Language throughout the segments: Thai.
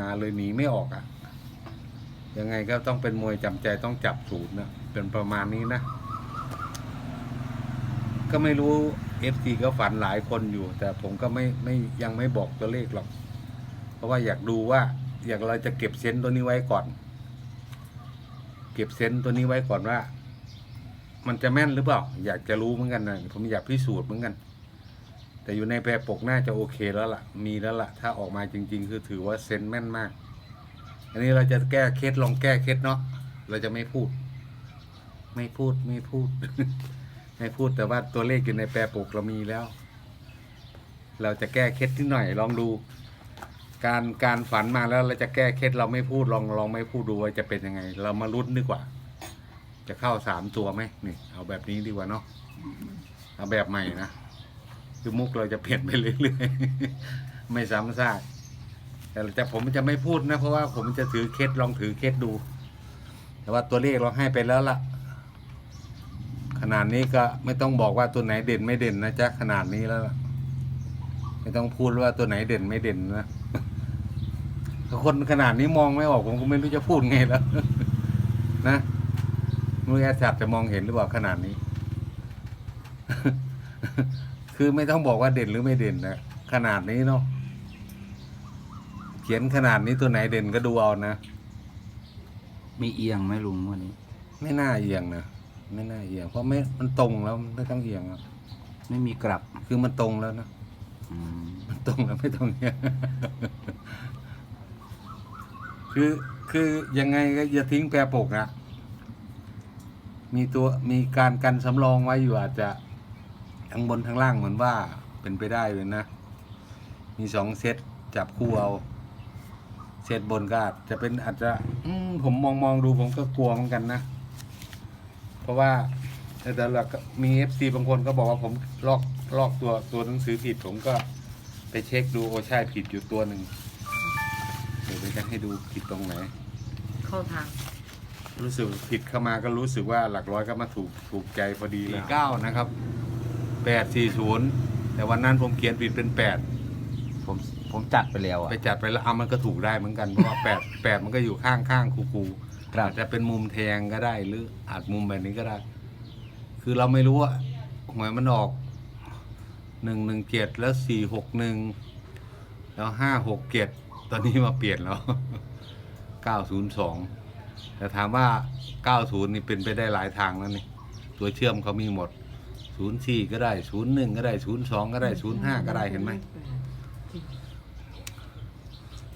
มาเลยหนีไม่ออกอะ่ะ ยังไงก็ต้องเป็นมวยจำใจต้องจับศูนย์นะเป็นประมาณนี้นะ ก็ไม่รู้เอฟซีก็ฝันหลายคนอยู่ แต่ผมก็ไม่ไม่ยังไม่บอกตัวเลขหรอก เพราะว่าอยากดูว่า อยากเราจะเก็บเซนต์ตัวนี้ไว้ก่อน เก็บเซนต์ตัวนี้ไว้ก่อนว่า มันจะแม่นหรือเปล่า อยากจะรู้เหมือนกันนะผมอยากพิสูจน์เหมือนกัน แต่อยู่ในแปรปกน่าจะโอเคแล้วล่ะ มีแล้วล่ะ ถ้าออกมาจริง ๆ คือถือว่าเซนแม่นมาก อันนี้เราจะแก้เคล็ดลองแก้เคล็ดเนาะ เราจะไม่พูด ไม่พูดไม่พูด ไม่พูดแต่ว่าตัวเลขอยู่ในแปรปกเรามีแล้ว เราจะแก้เคล็ดที่หน่อยลองดู การการฝันมาแล้วเราจะแก้เคล็ดเราไม่พูดลองลองไม่พูดดูว่าจะเป็นยังไง เรามาลุ้นดีกว่า จะเข้าสามตัวไหมนี่ เอาแบบนี้ดีกว่าเนาะเอาแบบใหม่นะ คือมุกเราจะเปลี่ยนไปเรื่อยๆ ไม่ซ้ำซากแต่แต่ผมจะไม่พูดนะ เพราะว่าผมจะถือเคล็ดลองถือเคล็ดดู แต่ว่าตัวเลขเราให้ไปแล้วล่ะ ขนาดนี้ก็ไม่ต้องบอกว่าตัวไหนเด่นไม่เด่นนะจ๊ะขนาดนี้แล้วล่ะไม่ต้องพูดว่าตัวไหนเด่นไม่เด่นนะคนขนาดนี้มองไม่ออกผมก็ไม่รู้จะพูดไงแล้ว นะมือแอดจัดจะมองเห็นหรือเปล่าขนาดนี้ คือไม่ต้องบอกว่าเด่นหรือไม่เด่นนะขนาดนี้เนาะเขียนขนาดนี้ตัวไหนเด่นก็ดูเอานะมีเอียงไหมลุงวันนี้ ไม่น่าเอียงนะไม่น่าเอียง เพราะไม่มันตรงแล้วไม่ต้องเอียงอะไม่มีกลับคือมันตรงแล้วนะอืมมันตรงแล้วไม่ต้องเอียง คือคือยังไงก็อย่าทิ้งแปรปกนะมีตัวมีการกันสำรองไว้อยู่อาจจะ ทั้งบนทั้งล่างเหมือนว่าเป็นไปได้เลยนะ มีสองเซตจับคู่เอาเซตบนก็อาจจะเป็นอาจจะอืมผมมองมองดูผมก็กลัวเหมือนกันนะ เพราะว่าแต่ละก็มีเอฟซีบางคนก็บอกว่าผมลอกลอกตัวตัวหนังสือผิดผมก็ไปเช็คดูโอ้ใช่ผิดอยู่ตัวหนึ่งเดี๋ยวจะให้ดูผิดตรงไหน เข้าทาง รู้สึกผิดเข้ามาก็รู้สึกว่าหลักร้อยก็มาถูกถูกใจพอดีเลยเก้านะครับ แปดสี่ศูนย์แต่วันนั้นผมเขียนผิดเป็นแปดผมผมจัดไปแล้วอะ ไปจัดไปแล้วเอามันก็ถูกได้เหมือนกันเพราะว่าแปดแปดมันก็อยู่ข้างข้างคูคูครับ อาจจะเป็นมุมแทงก็ได้ หรืออาจมุมแบบนี้ก็ได้ คือเราไม่รู้ว่าหวยมันออกหนึ่งหนึ่งเจ็ดแล้วสี่หกหนึ่งแล้วห้าหกเจ็ดตอนนี้มาเปลี่ยนแล้วเก้าศูนย์สองแต่ถามว่าเก้าศูนย์นี่เป็นไปได้หลายทางแล้วนี่ตัวเชื่อมเขามีหมด ศูนย์สี่ก็ได้ศูนย์หนึ่งก็ได้ศูนย์สองก็ได้ศูนย์ห้าก็ได้เห็นไหม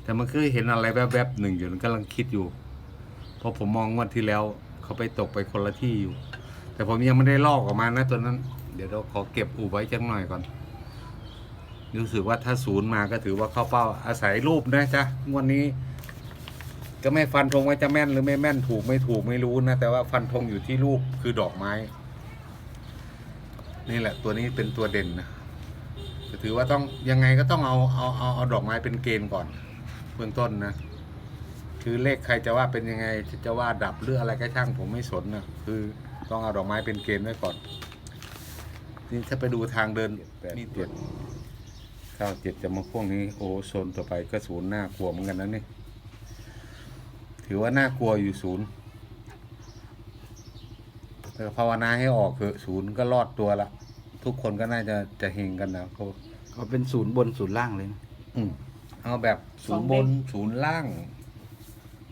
แต่มันเคยเห็นอะไรแวบๆหนึ่งอยู่กำลังคิดอยู่เพราะผมมองวันที่แล้ว เขาไปตกไปคนละที่อยู่ แต่ผมยังไม่ได้ลอกออกมานะตัวนั้น เดี๋ยวเราขอเก็บอูไว้จังหน่อยก่อนรู้สึกว่าถ้าศูนย์มาก็ถือว่าเข้าเป้าอาศัยรูปนะจ๊ะวันนี้ ก็ไม่ฟันธงว่าจะแม่นหรือไม่แม่นถูกไม่ถูกไม่รู้นะแต่ว่าฟันธงอยู่ที่รูปคือดอกไม้ นี่แหละตัวนี้เป็นตัวเด่นนะก็ถือว่าต้องยังไงก็ต้องเอาเอาเอาเอาดอกไม้เป็นเกณฑ์ก่อนเบื้องต้นนะ คือเลขใครจะว่าเป็นยังไงจะว่าดับหรืออะไรก็ช่างผมไม่สนนะคือต้องเอาดอกไม้เป็นเกณฑ์ไว้ก่อนนี่ถ้าไปดูทางเดินนี่เจ็ดเก้าเจ็ดจะมาพ่วงนี้โอ้โซนต่อไปก็ศูนย์น่ากลัวเหมือนกันนะนี่ถือว่าน่ากลัวอยู่ศูนย์ แต่ภาวนาให้ออกเถอะศูนย์ก็รอดตัวละ ทุกคนก็น่าจะจะเฮงกันนะเพราะเขาเป็นศูนย์บนศูนย์ล่างเลยนะอืมเอาแบบศูนย์บนศูนย์ล่าง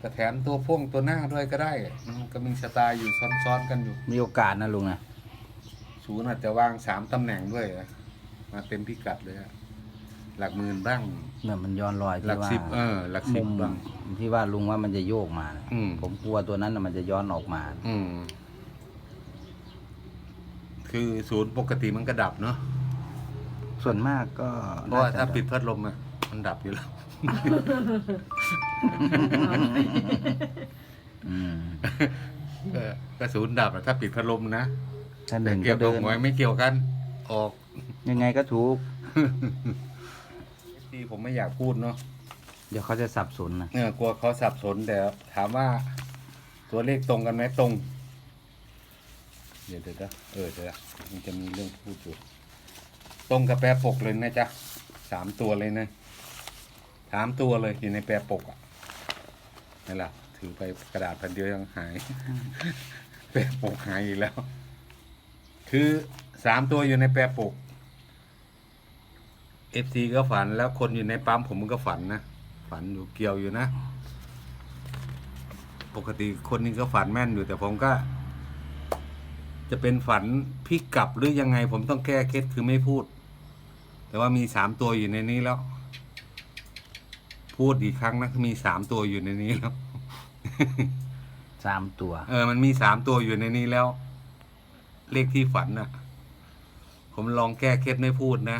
กระแถมตัวพ่วงตัวหน้าด้วยก็ได้อืมก็มีสไตล์อยู่ซ้อนๆกันอยู่ มีโอกาสนะลุงนะศูนย์อาจจะวางสามตำแหน่งด้วยอะมาเต็มพิกัดเลยอะหลักหมื่นบ้างเนี่ยมันย้อนรอยหลัที่กว่าสิบเออ หลักสิมุบมบ้าง ที่ว่าลุงว่ามันจะโยกมานะอืม ผมกลัวตัวนั้นนะมันจะย้อนออกมา อืม คือศูนย์ปกติมันก็ดับเนาะส่วนมากก็เพราะว่าน่จะถ้าปิดพัดลมอะมันดับอยู่แล้ว อืมเออก็ศูนย์ดับอะถ้าปิดพัดลมนะถ้าหแต่นึ่งเกี่ก็ยวกับเดินหวยไม่เกี่ยวกัน ออกยังไงก็ถูก ที่ผมไม่อยากพูดเนาะเดี๋ยวเขาจะสับสนนะ เออกลัวเขาสับสนแต่ถามว่า ตัวเลขตรงกันไหมตรงเดี๋ยวเดี๋ยวนะเออเดี๋ยวนะมันจะมีเรื่องพูดอยู่ ตรงกับแปรปกเลยนะจ๊ะสามตัวเลยนะสามตัวเลยอยู่ในแปรปกอะนี่แหละถือไปกระดาษแผ่นเดียวยังหาย แปรปกหายอีกแล้ว คือสามตัวอยู่ในแปรปกเอฟซีก็ฝันแล้วคนอยู่ในปั๊มผมก็ฝันนะ ฝันอยู่เกี่ยวอยู่นะ ปกติคนนี้ก็ฝันแม่นอยู่แต่ผมก็ จะเป็นฝันพลิกกลับหรือยังไง ผมต้องแก้เคล็ดคือไม่พูด แต่ว่ามีสามตัวอยู่ในนี้แล้ว พูดอีกครั้งนะมีสามตัวอยู่ในนี้แล้ว สามตัว เออ มันมีสามตัวอยู่ในนี้แล้ว เลขที่ฝันน่ะ ผมลองแก้เคล็ดไม่พูดนะ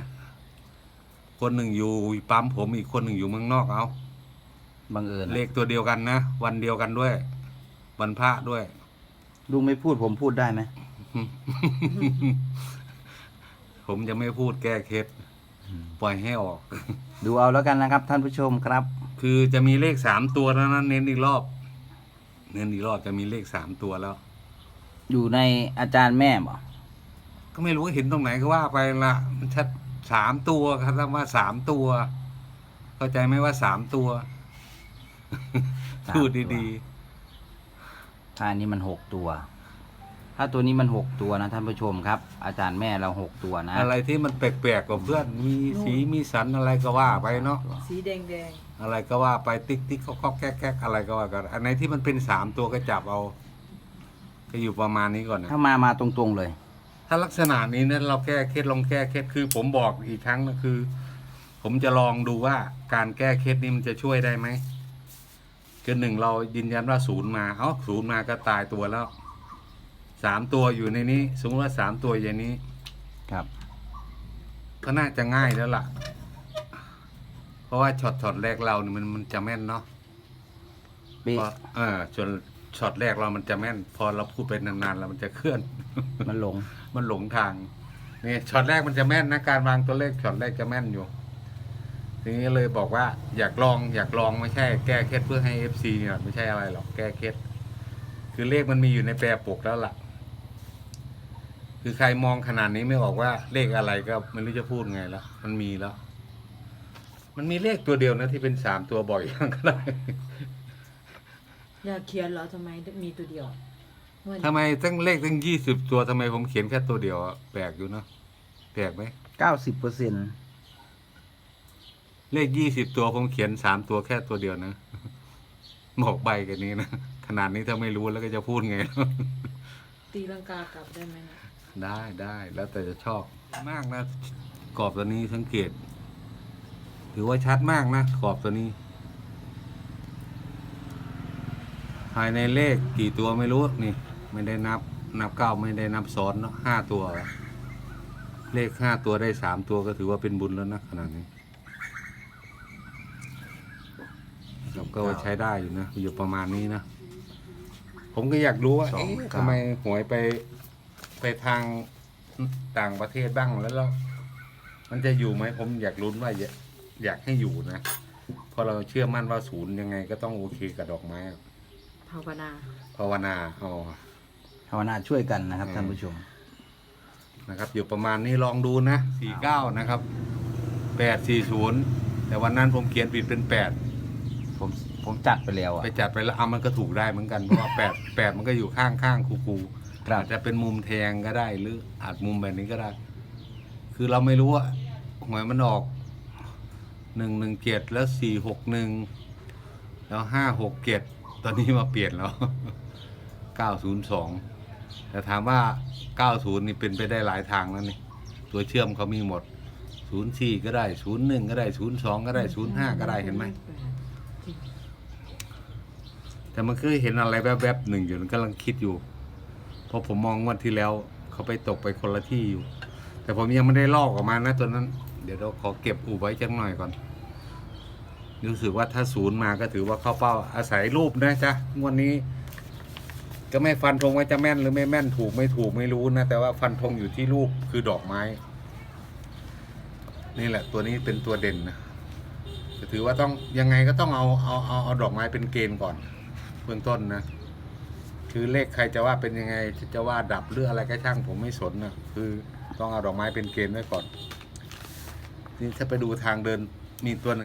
คนหนึ่งอยู่ปั๊มผมอีกคนหนึ่งอยู่เมืองนอกเอาบังเอิญเลขตัวเดียวกันนะ วันเดียวกันด้วย วันพระด้วย ลุงไม่พูดผมพูดได้ไหม ผมจะไม่พูดแก้เคล็ดปล่อยให้ออก ดูเอาแล้วกันนะครับ ท่านผู้ชมครับ คือจะมีเลขสามตัวแล้วนั้นเน้นอีกรอบ เน้นอีกรอบจะมีเลขสามตัวแล้ว อยู่ในอาจารย์แม่บ่ก็ไม่รู้ว่าเห็นตรงไหนก็ว่าไปละมันชัดสามตัวครับว่าสามตัว เข้าใจไหมว่าสามตัวพูดดีถ้าอันนี้มันหกตัว ถ้าตัวนี้มันหกตัวนะท่านผู้ชมครับ อาจารย์แม่เราหกตัวนะๆอะไรที่มันแปลกๆกว่าเพื่อนมีสีมีสันอะไรก็ว่าไปเนาะสีแดงแดงอะไรก็ว่าไปติ๊กติ๊กก็แก๊กแก๊กอะไรก็ว่ากันอันไหนที่มันเป็นสามตัวก็จับเอา ก็อยู่ประมาณนี้ก่อนนะถ้ามามาตรงๆเลย ถ้าลักษณะนี้เนี่ยเราแก้เคล็ดลองแก้เคล็ดคือ ผมบอกอีกครั้งนะคือ ผมจะลองดูว่าการแก้เคล็ดนี้มันจะช่วยได้ไหมคือหนึ่งเรายืนยันว่าศูนย์มาเอ้าศูนย์มาก็ตายตัวแล้ว สามตัวอยู่ในนี้ สมมติว่าสามตัวอย่างนี้ ครับ ก็น่าจะง่ายแล้วล่ะ เพราะว่าช็อตช็อตแรกเราเนี่ยมันมันจะแม่นเนาะเป๊ะพอเออจนช็อตแรกเรามันจะแม่น พอเราพูดไปนานๆแล้วมันจะเคลื่อน มันหลง มันหลงทางนี่ช็อตแรกมันจะแม่นนะการวางตัวเลขช็อตแรกจะแม่นอยู่ ทีนี้เลยบอกว่าอยากลองอยากลองไม่ใช่ แก้เคล็ดเพื่อให้เอฟซีเนี่ยไม่ใช่อะไรหรอกแก้เคล็ดคือเลขมันมีอยู่ในแปรปกแล้วล่ะ คือใครมองขนาดนี้ไม่ออกว่าเลขอะไรก็ไม่รู้จะพูดไงแล้ว มันมีแล้ว มันมีเลขตัวเดียวนะที่เป็นสามตัวบ่อยก็ได้ๆอยากเขียนเหรอทำไมมีตัวเดียวเมื่อทำไมตั้งเลขตั้งยี่สิบตัวทำไมผมเขียนแค่ตัวเดียวอะแปลกอยู่เนอะแปลกไหมเก้าสิบเปอร์เซ็นต์เลขยี่สิบตัวผมเขียนสามตัวแค่ตัวเดียวนะบอกใบกันนี้นะขนาดนี้ถ้าไม่รู้แล้วก็จะพูดไง ตีลังกากลับได้ไหมนะ ได้ได้แล้วแต่จะชอบมากนะกรอบตัวนี้สังเกต ถือว่าชัดมากนะกรอบตัวนี้ ภายในเลขกี่ตัวไม่รู้นี่ ไม่ได้นับนับเก้าไม่ได้นับซ้อนเนาะห้าตัว เลขห้าตัวได้สามตัวก็ถือว่าเป็นบุญแล้วนะขนาดนี้ครับก็ว่าใช้ได้อยู่นะ อยู่ประมาณนี้นะ ผมก็อยากรู้ว่าเอ๊ะทำไมหวยไป ไปทางต่างประเทศบ้างแล้วเรามันจะอยู่ไหมผมอยากลุ้นว่าอยากอยากให้อยู่นะเพราะเราเชื่อมั่นว่าศูนย์ยังไงก็ต้องโอเคกับดอกไม้อะภาวนา ภาวนาเอาภาวนาช่วยกันนะครับอืม ท่านผู้ชม นะครับ อยู่ประมาณนี้ลองดูนะสี่เก้านะครับแปดสี่ศูนย์แต่วันนั้นผมเขียนผิดเป็นแปดผมผมจัดไปแล้วอะไปจัดไปแล้วเอามันก็ถูกได้เหมือนกันเพราะว่าแปดแปดมันก็อยู่ข้างข้างคูคู ครับ อาจจะเป็นมุมแทงก็ได้ หรืออาจมุมแบบนี้ก็ได้ คือเราไม่รู้ว่าหวยมันออกหนึ่งหนึ่งเจ็ดแล้วสี่หกหนึ่งแล้วห้าหกเจ็ดตอนนี้มาเปลี่ยนแล้วเก้าศูนย์สองแต่ถามว่าเก้าศูนย์นี่เป็นไปได้หลายทางแล้วนี่ตัวเชื่อมเขามีหมดศูนย์สี่ก็ได้ศูนย์หนึ่งก็ได้ศูนย์สองก็ได้ศูนย์ห้าก็ได้เห็นไหมแต่มันคือเห็นอะไรแวบๆหนึ่งอยู่กำลังคิดอยู่ เพราะผมมองวันที่แล้วเขาไปตกไปคนละที่อยู่ แต่ผมยังไม่ได้ลอกออกมานะตัวนั้น เดี๋ยวเราขอเก็บอู่ไว้จังหน่อยก่อนรู้สึกว่าถ้าศูนย์มาก็ถือว่าเข้าเป้าอาศัยรูปนะจ๊ะงวันนี้ก็ไม่ฟันธงว่าจะแม่นหรือไม่แม่นถูกไม่ถูกไม่รู้นะ แต่ว่าฟันธงอยู่ที่รูปคือดอกไม้ นี่แหละตัวนี้เป็นตัวเด่นนะจะถือว่าต้องยังไงก็ต้องเอาเอาเอาเอาดอกไม้เป็นเกณฑ์ก่อนเบื้องต้นนะ คือเลขใครจะว่าเป็นยังไงจะว่าดับหรืออะไรก็ช่างผมไม่สนนะคือต้องเอาดอกไม้เป็นเกณฑ์ไว้ก่อนนี่ถ้าไปดูทางเดินมีตัวนึง